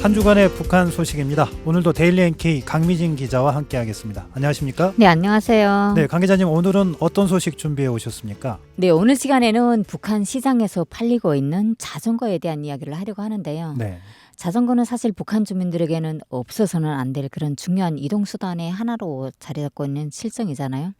한 주간의 북한 소식입니다. 오늘도 데일리 NK 강미진 기자와 함께하겠습니다. 안녕하십니까? 네, 안녕하세요. 네, 강 기자님 오늘은 어떤 소식 준비해 오셨습니까? 네, 오늘 시간에는 북한 시장에서 팔리고 있는 자전거에 대한 이야기를 하려고 하는데요. 네, 자전거는 사실 북한 주민들에게는 없어서는 안 될 그런 중요한 이동 수단의 하나로 자리 잡고 있는 실정이잖아요.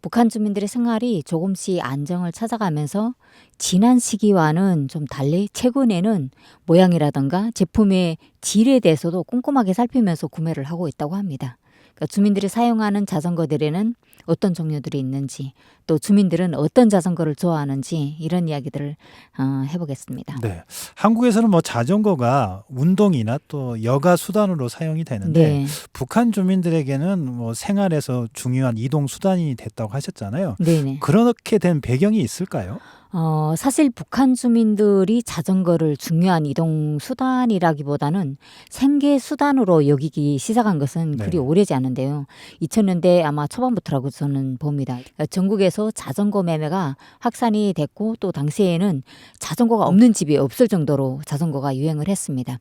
북한 주민들의 생활이 조금씩 안정을 찾아가면서 지난 시기와는 좀 달리 최근에는 모양이라든가 제품의 질에 대해서도 꼼꼼하게 살피면서 구매를 하고 있다고 합니다. 그러니까 주민들이 사용하는 자전거들에는 어떤 종류들이 있는지 또 주민들은 어떤 자전거를 좋아하는지 이런 이야기들을 어, 해보겠습니다. 네. 한국에서는 뭐 자전거가 운동이나 또 여가 수단으로 사용이 되는데 네, 북한 주민들에게는 뭐 생활에서 중요한 이동 수단이 됐다고 하셨잖아요. 네네. 그렇게 된 배경이 있을까요? 어, 사실 북한 주민들이 자전거를 중요한 이동 수단이라기보다는 생계 수단으로 여기기 시작한 것은 네. 그리 오래지 않은데요. 2000년대 아마 초반부터라고 저는 봅니다. 그러니까 전국에서 자전거 매매가 확산이 됐고 또 당시에는 자전거가 없는 집이 없을 정도로 자전거가 유행을 했습니다.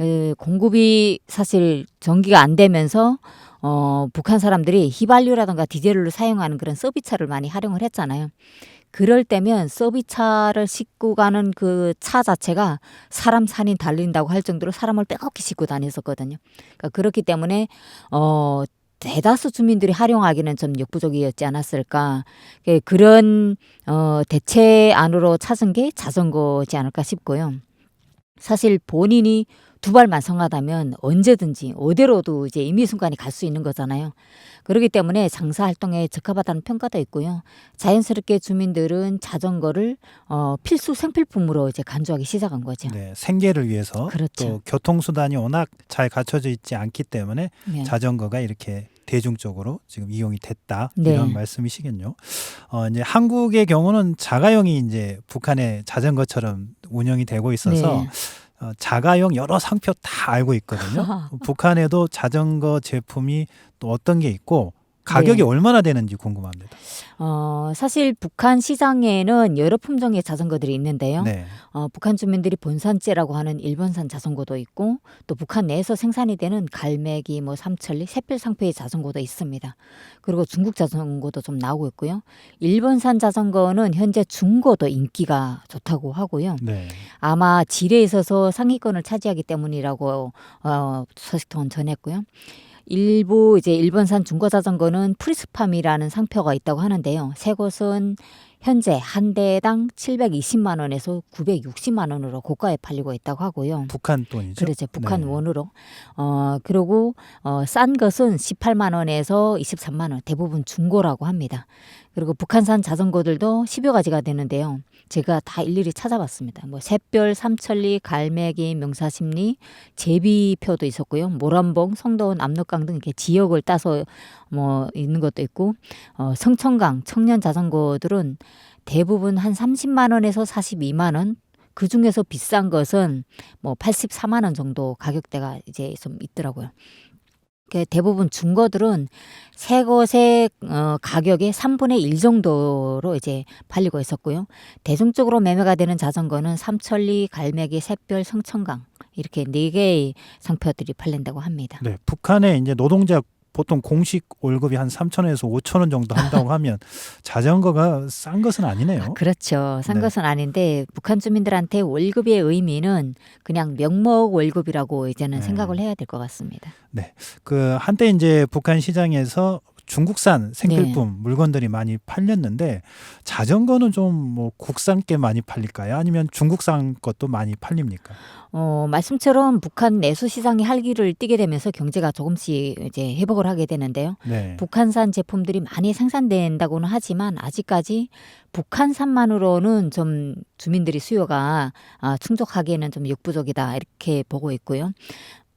에, 공급이 사실 전기가 안 되면서 어, 북한 사람들이 휘발유라든가 디젤을 사용하는 그런 서비스차를 많이 활용을 했잖아요. 그럴 때면 서비스차를 싣고 가는 그 차 자체가 사람 산이 달린다고 할 정도로 사람을 빼곡히 싣고 다녔었거든요. 그러니까 그렇기 때문에 어 대다수 주민들이 활용하기는 좀 역부족이었지 않았을까. 예, 그런 어 대체 안으로 찾은 게 자전거지 않을까 싶고요. 사실 본인이 두 발만 성하다면 언제든지 어디로도 이제 임의 순간이 갈 수 있는 거잖아요. 그렇기 때문에 장사 활동에 적합하다는 평가도 있고요. 자연스럽게 주민들은 자전거를 어, 필수 생필품으로 이제 간주하기 시작한 거죠. 네, 생계를 위해서 그렇죠. 또 교통 수단이 워낙 잘 갖춰져 있지 않기 때문에 네. 자전거가 이렇게 대중적으로 지금 이용이 됐다 네. 이런 말씀이시겠요. 어 이제 한국의 경우는 자가용이 이제 북한의 자전거처럼 운영이 되고 있어서 네. 어, 자가용 여러 상표 다 알고 있거든요. 북한에도 자전거 제품이 또 어떤 게 있고 가격이 네. 얼마나 되는지 궁금합니다. 어, 사실 북한 시장에는 여러 품종의 자전거들이 있는데요. 네, 어, 북한 주민들이 본산제라고 하는 일본산 자전거도 있고 또 북한 내에서 생산이 되는 갈매기, 뭐 삼천리, 샛별 상표의 자전거도 있습니다. 그리고 중국 자전거도 좀 나오고 있고요. 일본산 자전거는 현재 중고도 인기가 좋다고 하고요. 네, 아마 질에 있어서 상위권을 차지하기 때문이라고 어, 소식통은 전했고요. 일부 이제 일본산 중고 자전거는 프리스팜이라는 상표가 있다고 하는데요. 새 것은 현재 한 대당 720만 원에서 960만 원으로 고가에 팔리고 있다고 하고요. 북한 돈이죠. 그렇죠. 북한 네. 원으로. 어, 그리고 어, 싼 것은 18만 원에서 23만 원, 대부분 중고라고 합니다. 그리고 북한산 자전거들도 10여 가지가 되는데요. 제가 다 일일이 찾아봤습니다. 뭐 샛별, 삼천리, 갈매기, 명사심리, 제비표도 있었고요. 모란봉, 성도원, 압록강 등 이렇게 지역을 따서 뭐 있는 것도 있고 어, 성천강 청년 자전거들은 대부분 한 30만 원에서 42만 원, 그 중에서 비싼 것은 뭐 84만 원 정도 가격대가 이제 좀 있더라고요. 그 대부분 중고들은 새 것의 어, 가격의 3분의 1 정도로 이제 팔리고 있었고요. 대중적으로 매매가 되는 자전거는 삼천리, 갈매기, 샛별, 성천강 이렇게 네 개의 상표들이 팔린다고 합니다. 네, 북한의 이제 노동자 보통 공식 월급이 한 3천원에서 5천 원 정도 한다고 하면 자전거가 싼 것은 아니네요. 그렇죠. 싼 네. 것은 아닌데 북한 주민들한테 월급의 의미는 그냥 명목 월급이라고 이제는 네. 생각을 해야 될 것 같습니다. 그 한때 이제 북한 시장에서 중국산 생필품 네. 물건들이 많이 팔렸는데 자전거는 좀 뭐 국산 게 많이 팔릴까요? 아니면 중국산 것도 많이 팔립니까? 어, 말씀처럼 북한 내수 시장이 활기를 띠게 되면서 경제가 조금씩 이제 회복을 하게 되는데요. 네. 북한산 제품들이 많이 생산된다고는 하지만 아직까지 북한산만으로는 좀 주민들이 수요가 아, 충족하기에는 좀 역부족이다 이렇게 보고 있고요.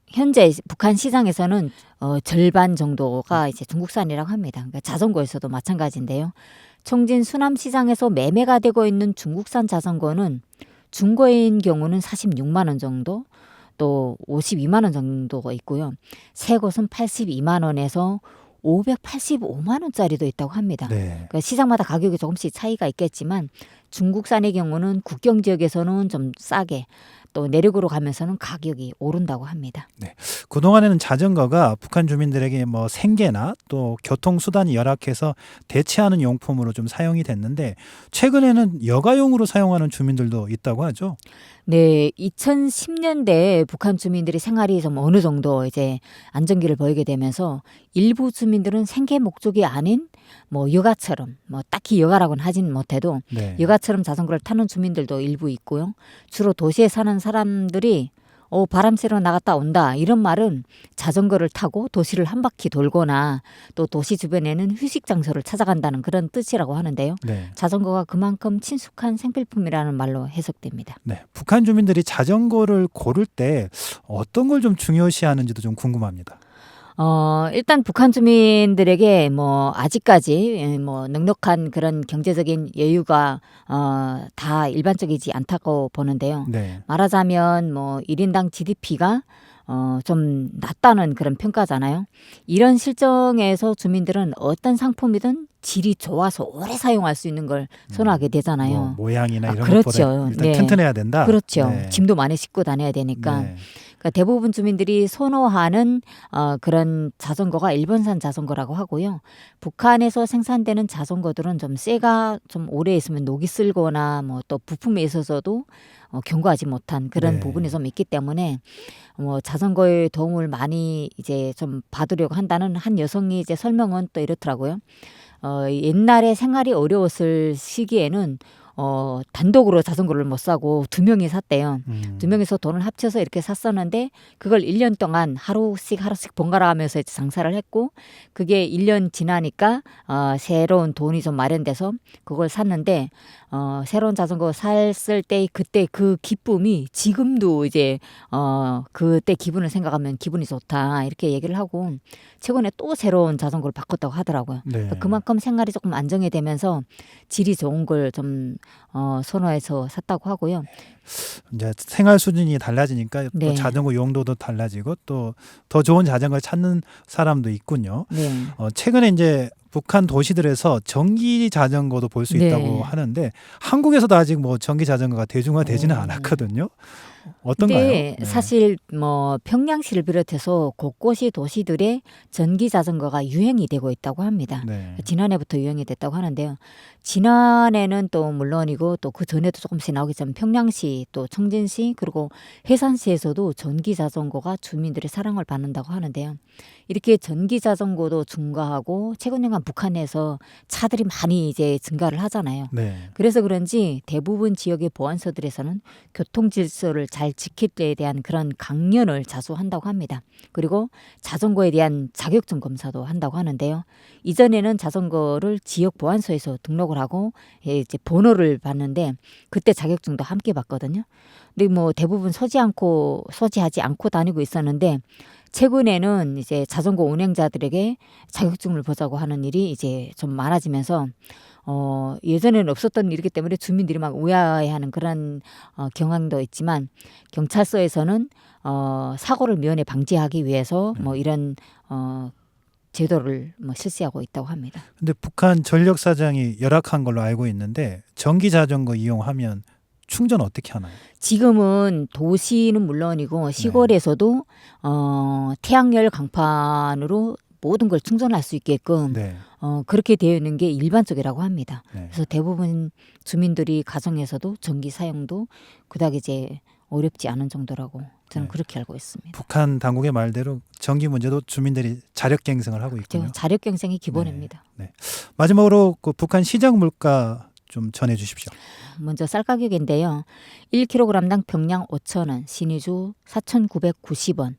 현재 북한 시장에서는 어, 절반 정도가 이제 중국산이라고 합니다. 그러니까 자전거에서도 마찬가지인데요. 청진 수남 시장에서 매매가 되고 있는 중국산 자전거는 중고인 경우는 46만 원 정도, 또 52만 원 정도가 있고요. 새 것은 82만 원에서 585만 원짜리도 있다고 합니다. 네. 그러니까 시장마다 가격이 조금씩 차이가 있겠지만 중국산의 경우는 국경 지역에서는 좀 싸게 또 내륙으로 가면서는 가격이 오른다고 합니다. 그동안에는 자전거가 북한 주민들에게 뭐 생계나 또 교통 수단이 열악해서 대체하는 용품으로 좀 사용이 됐는데 최근에는 여가용으로 사용하는 주민들도 있다고 하죠. 네, 2010년대 북한 주민들이 생활이 좀 어느 정도 이제 안정기를 보이게 되면서 일부 주민들은 생계 목적이 아닌 뭐 여가처럼 뭐 딱히 여가라고는 하진 못해도 네. 여가처럼 자전거를 타는 주민들도 일부 있고요. 주로 도시에 사는 사람들이 어, 바람 쐬러 나갔다 온다. 이런 말은 자전거를 타고 도시를 한 바퀴 돌거나 또 도시 주변에는 휴식 장소를 찾아간다는 그런 뜻이라고 하는데요. 네. 자전거가 그만큼 친숙한 생필품이라는 말로 해석됩니다. 네. 북한 주민들이 자전거를 고를 때 어떤 걸 좀 중요시하는지도 좀 궁금합니다. 어, 일단 북한 주민들에게 뭐 아직까지 예, 뭐 넉넉한 그런 경제적인 여유가 어, 다 일반적이지 않다고 보는데요. 네. 말하자면 뭐 1인당 GDP가 어, 좀 낮다는 그런 평가잖아요. 이런 실정에서 주민들은 어떤 상품이든 질이 좋아서 오래 사용할 수 있는 걸 선호하게 되잖아요. 뭐 모양이나 아, 이런 그렇죠. 것보다 일단 네. 튼튼해야 된다. 그렇죠. 네. 짐도 많이 싣고 다녀야 되니까. 네. 그러니까 대부분 주민들이 선호하는 어, 그런 자전거가 일본산 자전거라고 하고요. 북한에서 생산되는 자전거들은 좀 쇠가 좀 오래 있으면 녹이 슬거나 뭐 또 부품에 있어서도 어, 견고하지 못한 그런 네. 부분이 좀 있기 때문에 뭐 자전거의 도움을 많이 이제 좀 받으려고 한다는 한 여성이 이제 설명은 또 이렇더라고요. 어, 옛날에 생활이 어려웠을 시기에는 어, 단독으로 자전거를 못 사고 두 명이 샀대요. 음. 두 명이서 돈을 합쳐서 이렇게 샀었는데 그걸 1년 동안 하루씩 하루씩 번갈아 가면서 장사를 했고 그게 1년 지나니까 어, 새로운 돈이 좀 마련돼서 그걸 샀는데 어, 새로운 자전거 샀을 때 그때 그 기쁨이 지금도 이제 어, 그때 기분을 생각하면 기분이 좋다 이렇게 얘기를 하고 최근에 또 새로운 자전거를 바꿨다고 하더라고요. 네. 그만큼 생활이 조금 안정이 되면서 질이 좋은 걸좀 어, 선호해서 샀다고 하고요. 이제 생활 수준이 달라지니까 네. 또 자전거 용도도 달라지고 또 더 좋은 자전거를 찾는 사람도 있군요. 네. 어, 최근에 이제 북한 도시들에서 전기 자전거도 볼 수 네. 있다고 하는데 한국에서도 아직 뭐 전기 자전거가 대중화되지는 어. 않았거든요. 어떤가요? 네. 사실 뭐 평양시를 비롯해서 곳곳이 도시들의 전기 자전거가 유행이 되고 있다고 합니다. 네. 지난해부터 유행이 됐다고 하는데요. 지난해는 또 물론이고 또 그 전에도 조금씩 나오기 전 평양시 또 청진시 그리고 해산시에서도 전기 자전거가 주민들의 사랑을 받는다고 하는데요. 이렇게 전기 자전거도 증가하고 최근에는 북한에서 차들이 많이 이제 증가를 하잖아요. 네. 그래서 그런지 대부분 지역의 보안소들에서는 교통 질서를 잘 지킬 때에 대한 그런 강연을 자주 한다고 합니다. 그리고 자전거에 대한 자격증 검사도 한다고 하는데요. 이전에는 자전거를 지역 보안소에서 등록을 하고 예, 이제 번호를 받는데 그때 자격증도 함께 받거든요. 근데 뭐 대부분 서지 않고 소지하지 않고 다니고 있었는데 최근에는 이제 자전거 운행자들에게 자격증을 보자고 하는 일이 이제 좀 많아지면서 어, 예전에는 없었던 일이기 때문에 주민들이 막 우아해하는 그런 어, 경향도 있지만 경찰서에서는 어, 사고를 미연에 방지하기 위해서 뭐 이런 어, 제도를 뭐 실시하고 있다고 합니다. 근데 북한 전력 사정이 열악한 걸로 알고 있는데 전기 자전거 이용하면 충전 어떻게 하나요? 지금은 도시는 물론이고 시골에서도 어, 태양열 강판으로 모든 걸 충전할 수 있게끔 네. 어, 그렇게 되어 있는 게 일반적이라고 합니다. 네. 그래서 대부분 주민들이 가정에서도 전기 사용도 그닥 이제 어렵지 않은 정도라고 저는 네. 그렇게 알고 있습니다. 북한 당국의 말대로 전기 문제도 주민들이 자력 갱생을 하고 있군요. 저 자력 경쟁이 기본입니다. 마지막으로 그 북한 시장 물가 좀 전해 주십시오. 먼저 쌀 가격인데요. 1kg당 평양 5,000원, 신의주 4,990원,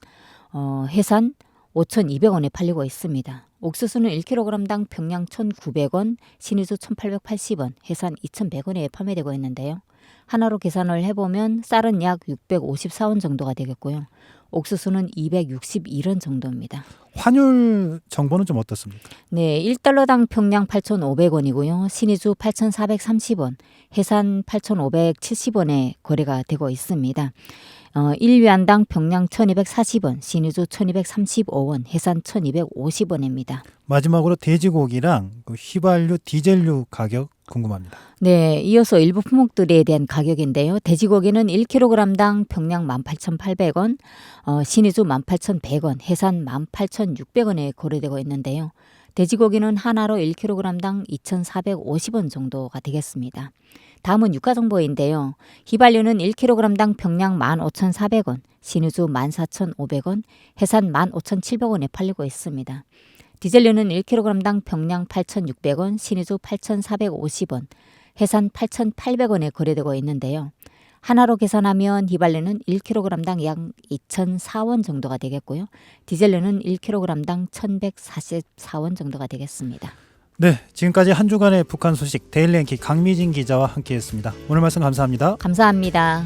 어, 해산 5,200원에 팔리고 있습니다. 옥수수는 1kg당 평양 1,900원, 신의주 1,880원, 해산 2,100원에 판매되고 있는데요. 하나로 계산을 해보면 쌀은 약 654원 정도가 되겠고요. 옥수수는 261원 정도입니다. 환율 정보는 좀 어떻습니까? 네, 1달러당 평양 8,500원이고요. 신의주 8,430원, 해산 8,570원에 거래가 되고 있습니다. 어, 1위안당 평양 1240원, 신의주 1235원, 해산 1250원입니다. 마지막으로 돼지고기랑 그 휘발유, 디젤유 가격 궁금합니다. 네, 이어서 일부 품목들에 대한 가격인데요. 돼지고기는 1kg당 평양 18,800원, 어, 신의주 18,100원, 해산 18,600원에 거래되고 있는데요. 돼지고기는 하나로 1kg당 2,450원 정도가 되겠습니다. 다음은 유가 정보인데요. 휘발유는 1kg당 평양 15,400원, 신의주 14,500원, 해산 15,700원에 팔리고 있습니다. 디젤류는 1kg당 평양 8,600원, 신의주 8,450원, 해산 8,800원에 거래되고 있는데요. 하나로 계산하면 휘발유는 1kg당 약 2,004원 정도가 되겠고요. 디젤류는 1kg당 1,144원 정도가 되겠습니다. 네, 지금까지 한 주간의 북한 소식 데일리엔키 강미진 기자와 함께했습니다. 오늘 말씀 감사합니다. 감사합니다.